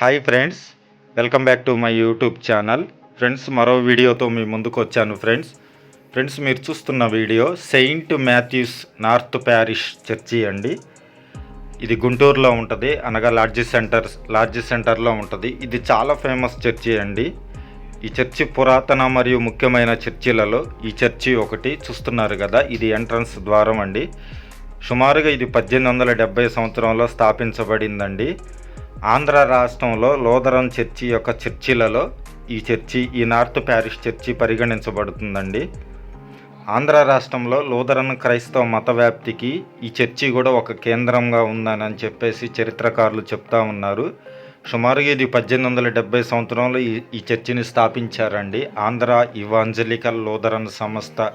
Hi friends welcome back to my YouTube channel friends మరో వీడియోతో మీ ముందుకు వచ్చాను ఫ్రెండ్స్ ఫ్రెండ్స్ మీరు చూస్తున్న video Saint Matthews North parish church అండి. ఇది గుంటూరులో ఉంటుంది అనగా లాడ్జి సెంటర్ లాడ్జి సెంటర్లో ఉంటుంది. ఇది చాలా ఫేమస్ చర్చి అండి. ఈ చర్చి పురాతన మరియు ముఖ్యమైన చర్చిలలో ఈ చర్చి ఒకటి చూస్తున్నారు కదా ఇది ఎంట్రన్స్ ద్వారం అండి. సుమారుగా ఇది పద్దెనిమిది వందల డెబ్బై సంవత్సరంలో స్థాపించబడిందండి. ఆంధ్ర రాష్ట్రంలో లోదరం చర్చి యొక్క చర్చిలలో ఈ చర్చి ఈ నార్త్ ప్యారిష్ చర్చి పరిగణించబడుతుందండి. ఆంధ్ర రాష్ట్రంలో లూథరన్ క్రైస్తవ మత వ్యాప్తికి ఈ చర్చి కూడా ఒక కేంద్రంగా ఉందని అని చెప్పేసి చరిత్రకారులు చెప్తా ఉన్నారు. సుమారుగా ఇది పద్దెనిమిది వందల డెబ్బై సంవత్సరంలో ఈ ఈ చర్చిని స్థాపించారండి. ఆంధ్ర ఇవాంజలికల్ లూథరన్ సంస్థ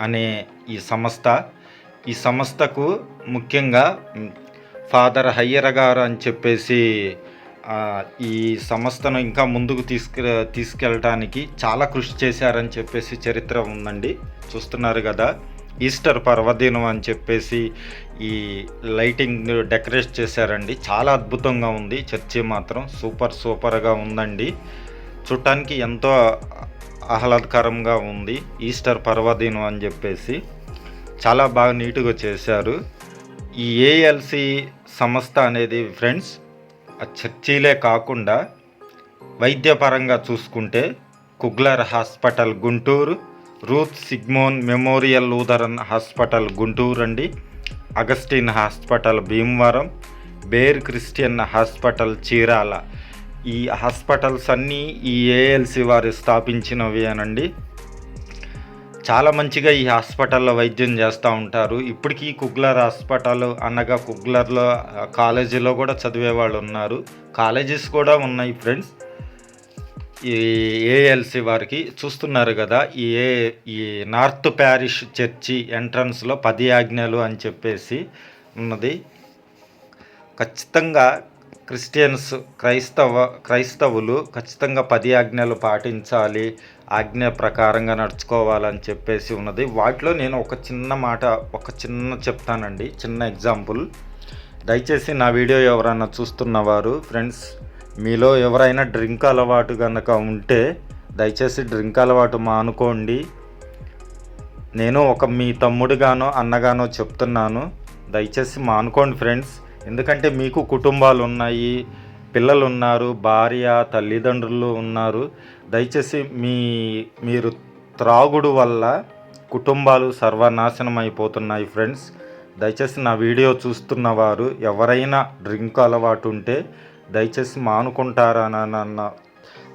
అనే ఈ సంస్థ. ఈ సంస్థకు ముఖ్యంగా ఫాదర్ హయ్యర్ గారు అని చెప్పేసి ఈ సంస్థను ఇంకా ముందుకు తీసుకు తీసుకెళ్ళటానికి చాలా కృషి చేశారని చెప్పేసి చరిత్ర ఉందండి. చూస్తున్నారు కదా ఈస్టర్ పర్వదినం అని చెప్పేసి ఈ లైటింగ్ డెకరేట్ చేశారండి. చాలా అద్భుతంగా ఉంది చర్చి మాత్రం సూపర్ సూపర్గా ఉందండి. చూడటానికి ఎంతో ఆహ్లాదకరంగా ఉంది ఈస్టర్ పర్వదినం అని చెప్పేసి. చాలా బాగా నీట్గా చేశారు. ఈ ఏఎల్సి సంస్థ అనేది ఫ్రెండ్స్ ఆ చర్చీలే కాకుండా వైద్యపరంగా చూసుకుంటే Kugler hospital Guntur Ruth Sigmon memorial Lutheran hospital Guntur అండి Augustine hospital Bhimavaram Baer Christian hospital Chirala. ఈ హాస్పిటల్స్ అన్నీ ఈ ఏఎల్సి వారు స్థాపించినవి అనండి. చాలా మంచిగా ఈ హాస్పిటల్లో వైద్యం చేస్తూ ఉంటారు. ఇప్పటికీ కుగ్లర్ హాస్పిటల్ అనగా కుగ్లర్లో కాలేజీలో కూడా చదివే వాళ్ళు ఉన్నారు. కాలేజెస్ కూడా ఉన్నాయి ఫ్రెండ్స్. ఈ ఏఎల్సి వారికి చూస్తున్నారు కదా ఈ ఏ ఈ నార్త్ ప్యారిష్ చర్చి ఎంట్రన్స్లో పది ఆజ్ఞలు అని చెప్పేసి ఉన్నది. ఖచ్చితంగా క్రిస్టియన్స్ క్రైస్తవ క్రైస్తవులు ఖచ్చితంగా పది ఆజ్ఞలు పాటించాలి. ఆజ్ఞ ప్రకారంగా నడుచుకోవాలని చెప్పేసి ఉన్నది. వాటిలో నేను ఒక చిన్న మాట ఒక చిన్న చెప్తానండి. చిన్న ఎగ్జాంపుల్. దయచేసి నా వీడియో ఎవరైనా చూస్తున్నవారు ఫ్రెండ్స్ మీలో ఎవరైనా డ్రింక్ అలవాటు కనుక ఉంటే దయచేసి డ్రింక్ అలవాటు మానుకోండి. నేను ఒక మీ తమ్ముడుగానో అన్నగానో చెప్తున్నాను. దయచేసి మానుకోండి ఫ్రెండ్స్. ఎందుకంటే మీకు కుటుంబాలు ఉన్నాయి పిల్లలు ఉన్నారు భార్య తల్లిదండ్రులు ఉన్నారు. దయచేసి మీ మీరు త్రాగుడు వల్ల కుటుంబాలు సర్వనాశనం అయిపోతున్నాయి ఫ్రెండ్స్. దయచేసి నా వీడియో చూస్తున్న వారు ఎవరైనా డ్రింక్ అలవాటు ఉంటే దయచేసి మానుకుంటారానన్న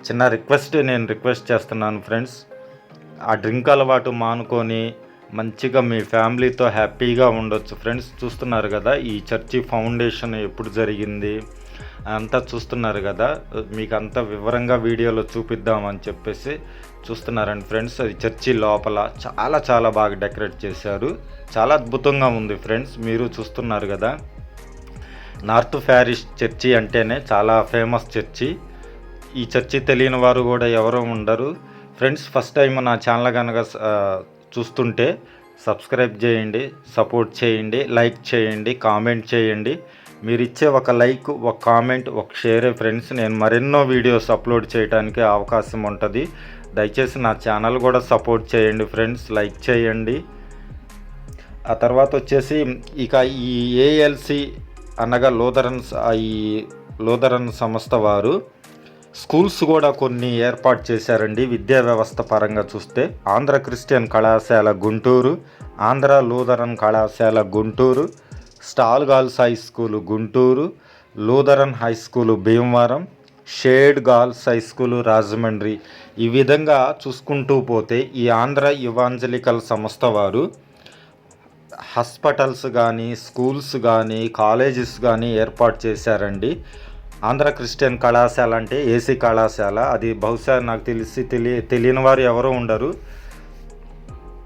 చిన్న రిక్వెస్ట్ నేను రిక్వెస్ట్ చేస్తున్నాను ఫ్రెండ్స్. ఆ డ్రింక్ అలవాటు మానుకొని మంచిగా మీ ఫ్యామిలీతో హ్యాపీగా ఉండొచ్చు ఫ్రెండ్స్. చూస్తున్నారు కదా ఈ చర్చి ఫౌండేషన్ ఎప్పుడు జరిగింది? అంతా చూస్తున్నారు కదా. మీకు అంతా వివరంగా వీడియోలో చూపిద్దామని చెప్పేసి చూస్తున్నారండి ఫ్రెండ్స్. అది చర్చి లోపల చాలా చాలా బాగా డెకరేట్ చేశారు. చాలా అద్భుతంగా ఉంది ఫ్రెండ్స్. మీరు చూస్తున్నారు కదా. నార్త్ ప్యారిస్ చర్చి అంటేనే చాలా ఫేమస్ చర్చి. ఈ చర్చి తెలియని వారు కూడా ఎవరో ఉండరు. ఫ్రెండ్స్ ఫస్ట్ టైం నా ఛానల్ కనుక చూస్తుంటే సబ్స్క్రైబ్ చేయండి సపోర్ట్ చేయండి లైక్ చేయండి కామెంట్ చేయండి. మీరు ఇచ్చే ఒక లైక్ ఒక కామెంట్ ఒక షేర్ ఫ్రెండ్స్ నేను మరెన్నో వీడియోస్ అప్లోడ్ చేయడానికి అవకాశం ఉంటుంది. దయచేసి నా ఛానల్ కూడా సపోర్ట్ చేయండి ఫ్రెండ్స్ లైక్ చేయండి. ఆ తర్వాత వచ్చేసి ఇక ఈ ఏఎల్సి అనగా లోదరన్ ఈ లోదరన్ సంస్థ వారు స్కూల్స్ కూడా కొన్ని ఏర్పాటు చేశారండి. విద్యా వ్యవస్థ పరంగా చూస్తే ఆంధ్ర క్రిస్టియన్ కళాశాల గుంటూరు ఆంధ్ర లూథరన్ కళాశాల Guntur Stall girls high school Guntur Lutheran high school Bhimavaram Shade girls high school Rajahmundry. ఈ విధంగా చూసుకుంటూ పోతే ఈ ఆంధ్ర ఇవాంజలికల్ సంస్థ వారు హాస్పిటల్స్ కానీ స్కూల్స్ కానీ కాలేజెస్ కానీ ఏర్పాటు చేశారండి. ఆంధ్ర క్రిస్టియన్ కళాశాల అంటే ఏసీ కళాశాల. అది బహుశా నాకు తెలిసి తెలియ తెలియని వారు ఎవరు ఉండరు.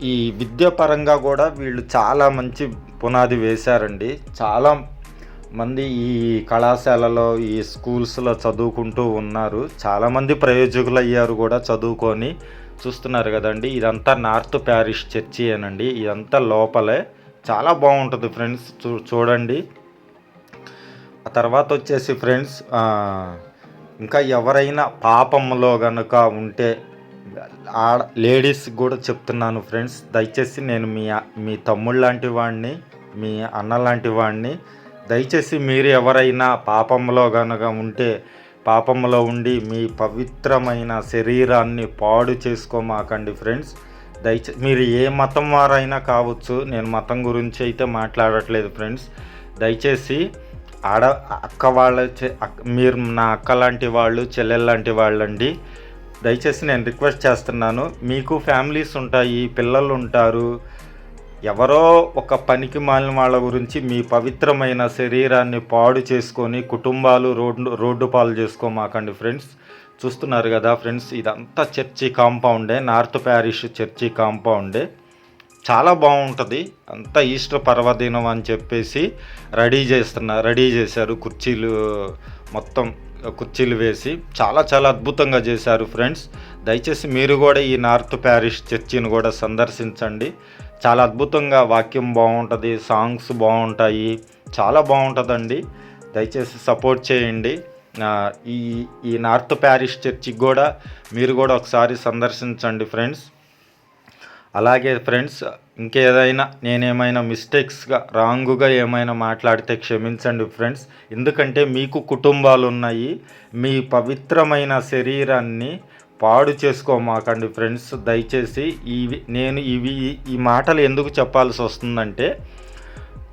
ఈ విద్యాపరంగా కూడా వీళ్ళు చాలా మంచి పునాది వేశారండి. చాలా మంది ఈ కళాశాలలో ఈ స్కూల్స్లో చదువుకుంటూ ఉన్నారు. చాలామంది ప్రయోజకులు అయ్యారు కూడా చదువుకొని చూస్తున్నారు కదండి. ఇదంతా నార్త్ ప్యారిష్ చర్చి అనండి. ఇదంతా లోపలే. చాలా బాగుంటుంది ఫ్రెండ్స్. చూ చూడండి. ఆ తర్వాత వచ్చేసి ఫ్రెండ్స్ ఇంకా ఎవరైనా పాపంలో కనుక ఉంటే ఆడ లేడీస్ కూడా చెప్తున్నాను ఫ్రెండ్స్ దయచేసి నేను మీ మీ తమ్ముళ్ళ లాంటి వాడిని మీ అన్న లాంటి వాడిని దయచేసి మీరు ఎవరైనా పాపంలో కనుక ఉంటే పాపంలో ఉండి మీ పవిత్రమైన శరీరాన్ని పాడు చేసుకోమాకండి ఫ్రెండ్స్ దయచేసి మీరు ఏ మతం వారైనా కావచ్చు నేను మతం గురించి అయితే మాట్లాడట్లేదు ఫ్రెండ్స్ దయచేసి ఆడ అక్క వాళ్ళ మీరు నా అక్క లాంటి వాళ్ళు చెల్లెలు లాంటి వాళ్ళండి. దయచేసి నేను రిక్వెస్ట్ చేస్తున్నాను. మీకు ఫ్యామిలీస్ ఉంటాయి పిల్లలు ఉంటారు. ఎవరో ఒక పనికి మాలిన వాళ్ళ గురించి మీ పవిత్రమైన శరీరాన్ని పాడు చేసుకొని కుటుంబాలు రోడ్డు రోడ్డు పాలు చేసుకోమాకండి ఫ్రెండ్స్. చూస్తున్నారు కదా ఫ్రెండ్స్ ఇదంతా చర్చి కాంపౌండే నార్త్ ప్యారిష్ చర్చి కాంపౌండే. చాలా బాగుంటుంది. అంతా ఈస్టర్ పర్వదినం అని చెప్పేసి రెడీ చేస్తున్నారు రెడీ చేశారు కుర్చీలు మొత్తం. కుర్చీలు వేసి చాలా చాలా అద్భుతంగా చేశారు ఫ్రెండ్స్. దయచేసి మీరు కూడా ఈ నార్త్ ప్యారిష్ చర్చిని కూడా సందర్శించండి. చాలా అద్భుతంగా వాక్యం బాగుంటుంది సాంగ్స్ బాగుంటాయి చాలా బాగుంటుందండి. దయచేసి సపోర్ట్ చేయండి. ఈ ఈ నార్త్ ప్యారిష్ చర్చికి కూడా మీరు కూడా ఒకసారి సందర్శించండి ఫ్రెండ్స్. అలాగే ఫ్రెండ్స్ ఇంకేదైనా నేనేమైనా మిస్టేక్స్గా రాంగుగా ఏమైనా మాట్లాడితే క్షమించండి ఫ్రెండ్స్. ఎందుకంటే మీకు కుటుంబాలు ఉన్నాయి మీ పవిత్రమైన శరీరాన్ని పాడు చేసుకోమాకండి ఫ్రెండ్స్. దయచేసి ఇవి నేను ఇవి ఈ మాటలు ఎందుకు చెప్పాల్సి వస్తుందంటే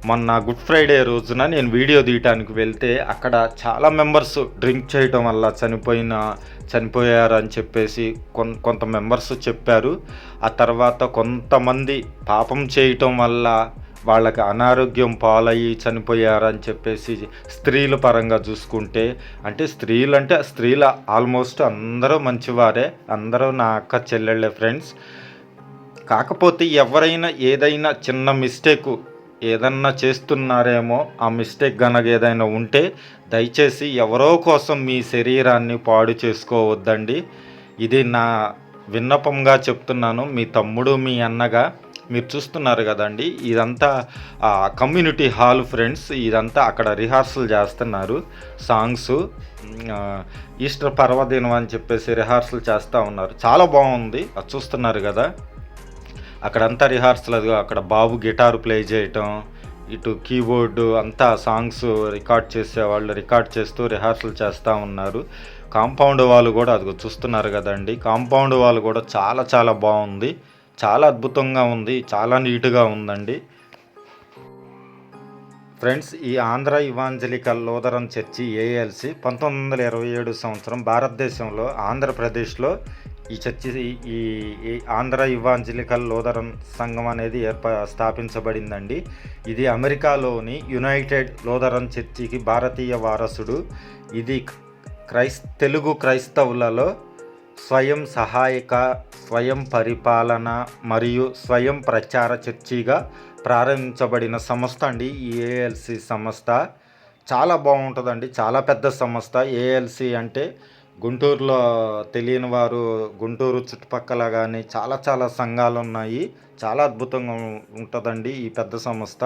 మొన్న గుడ్ ఫ్రైడే రోజున నేను వీడియో తీయటానికి వెళ్తే అక్కడ చాలా మెంబర్స్ డ్రింక్ చేయటం వల్ల చనిపోయిన చనిపోయారు అని చెప్పేసి కొన్ కొంత మెంబర్స్ చెప్పారు. ఆ తర్వాత కొంతమంది పాపం చేయటం వల్ల వాళ్ళకి అనారోగ్యం పాలయ్యి చనిపోయారని చెప్పేసి స్త్రీల పరంగా చూసుకుంటే అంటే స్త్రీలు అంటే స్త్రీలు ఆల్మోస్ట్ అందరూ మంచివారే అందరూ నా అక్క చెల్లెళ్ళే ఫ్రెండ్స్. కాకపోతే ఎవరైనా ఏదైనా చిన్న మిస్టేక్ ఏదన్నా చేస్తున్నారేమో ఆ మిస్టేక్ గనక ఏదైనా ఉంటే దయచేసి ఎవరో కోసం మీ శరీరాన్ని పాడు చేసుకోవద్దండి. ఇది నా విన్నపంగా చెప్తున్నాను. మీ తమ్ముడు మీ అన్నగా మీరు చూస్తున్నారు కదండి. ఇదంతా కమ్యూనిటీ హాల్ ఫ్రెండ్స్ ఇదంతా అక్కడ రిహార్సల్ చేస్తున్నారు. సాంగ్స్ ఈస్టర్ పర్వదినం అని చెప్పేసి రిహార్సల్ చేస్తూ ఉన్నారు. చాలా బాగుంది. అది చూస్తున్నారు కదా. అక్కడంతా రిహార్సల్ అది. అక్కడ బాబు గిటారు ప్లే చేయటం ఇటు కీబోర్డు అంతా సాంగ్స్ రికార్డ్ చేసేవాళ్ళు రికార్డ్ చేస్తూ రిహార్సల్ చేస్తూ ఉన్నారు. కాంపౌండ్ వాళ్ళు కూడా అది చూస్తున్నారు కదండి. కాంపౌండ్ వాళ్ళు కూడా చాలా చాలా బాగుంది. చాలా అద్భుతంగా ఉంది. చాలా నీట్గా ఉందండి. ఫ్రెండ్స్ ఈ Andhra evangelical Lutheran church ALC పంతొమ్మిది వందల ఇరవై ఏడు సంవత్సరం భారతదేశంలో ఆంధ్రప్రదేశ్లో ఈ చర్చి ఈ ఈ ఆంధ్ర ఇవాంజలికల్ లోదరం సంఘం అనేది ఏర్ప స్థాపించబడిందండి. ఇది అమెరికాలోని యునైటెడ్ లోదరం చర్చికి భారతీయ వారసుడు. ఇది క్రైస్ తెలుగు క్రైస్తవులలో స్వయం సహాయక స్వయం పరిపాలన మరియు స్వయం ప్రచార చర్చిగా ప్రారంభించబడిన సంస్థ అండి. ఈ ఏఎల్సి సంస్థ చాలా బాగుంటుందండి. చాలా పెద్ద సంస్థ. ఏఎల్సి అంటే గుంటూరులో తెలియని వారు గుంటూరు చుట్టుపక్కల కానీ చాలా చాలా సంఘాలు ఉన్నాయి చాలా అద్భుతంగా ఉంటుందండి ఈ పెద్ద సంస్థ.